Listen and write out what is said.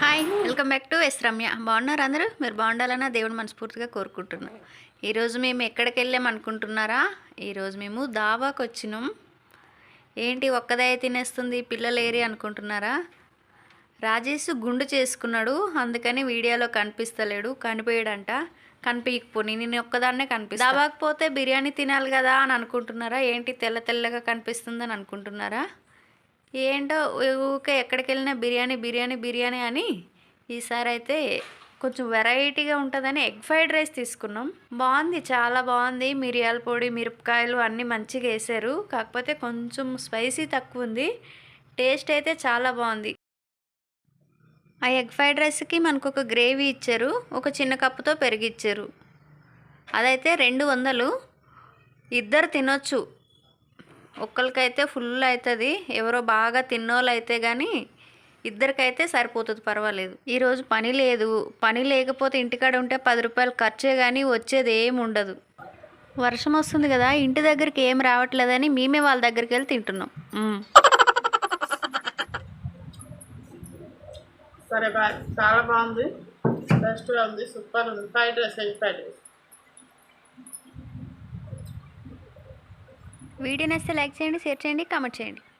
Hi welcome back to S Ramya బాగున్నారు అందరూ? మీరు బాగుండాలన్నా దేవుడు మనస్ఫూర్తిగా కోరుకుంటున్నాం. ఈరోజు మేము ఎక్కడికి వెళ్ళాం అనుకుంటున్నారా? ఈరోజు మేము దాబాకు వచ్చినాం ఏంటి ఒక్కదాయ తినేస్తుంది? పిల్లలు ఏరి అనుకుంటున్నారా? రాజేష్ గుండు చేసుకున్నాడు. అందుకని వీడియోలో కనిపిస్తలేడు. కనిపించడంట కనిపించకపోని నేను ఒక్కదాన్నే కనిపిస్తా. దాబాకపోతే బిర్యానీ తినాలి కదా అని అనుకుంటున్నారా? ఏంటి తెల్ల తెల్లగా కనిపిస్తుందని అనుకుంటున్నారా? ఏంటో ఊకే ఎక్కడికి వెళ్ళినా బిర్యానీ బిర్యానీ బిర్యానీ అని ఈసారి అయితే కొంచెం వెరైటీగా ఉంటుందని ఎగ్ ఫ్రైడ్ రైస్ తీసుకున్నాం. బాగుంది చాలా బాగుంది. మిరియాల పొడి మిరపకాయలు అన్నీ మంచిగా వేసారు. కాకపోతే కొంచెం స్పైసీ తక్కువ ఉంది. టేస్ట్ అయితే చాలా బాగుంది. ఆ ఎగ్ ఫ్రైడ్ రైస్కి మనకు ఒక గ్రేవీ ఇచ్చారు ఒక చిన్న కప్పుతో పెరిగిచ్చారు. అదైతే రెండు వందలు. ఇద్దరు తినొచ్చు. ఒక్కరికైతే ఫుల్ అవుతుంది ఎవరో బాగా తిన్నోళ్ళు అయితే కానీ ఇద్దరికైతే సరిపోతుంది పర్వాలేదు. ఈరోజు పని లేదు. పని లేకపోతే ఇంటికాడ ఉంటే పది రూపాయలు ఖర్చే కానీ వచ్చేది ఏమి ఉండదు. వర్షం వస్తుంది కదా ఇంటి దగ్గరికి ఏం రావట్లేదని మేమే వాళ్ళ దగ్గరికి వెళ్ళి తింటున్నాం మ్మ్. సరే బాయ్ చాలా బాగుంది. బెస్ట్గా ఉంది సూపర్ ఉంది. Fried rice egg fried rice video నచ్చితే లైక్ చేయండి షేర్ చేయండి కామెంట్ చేయండి.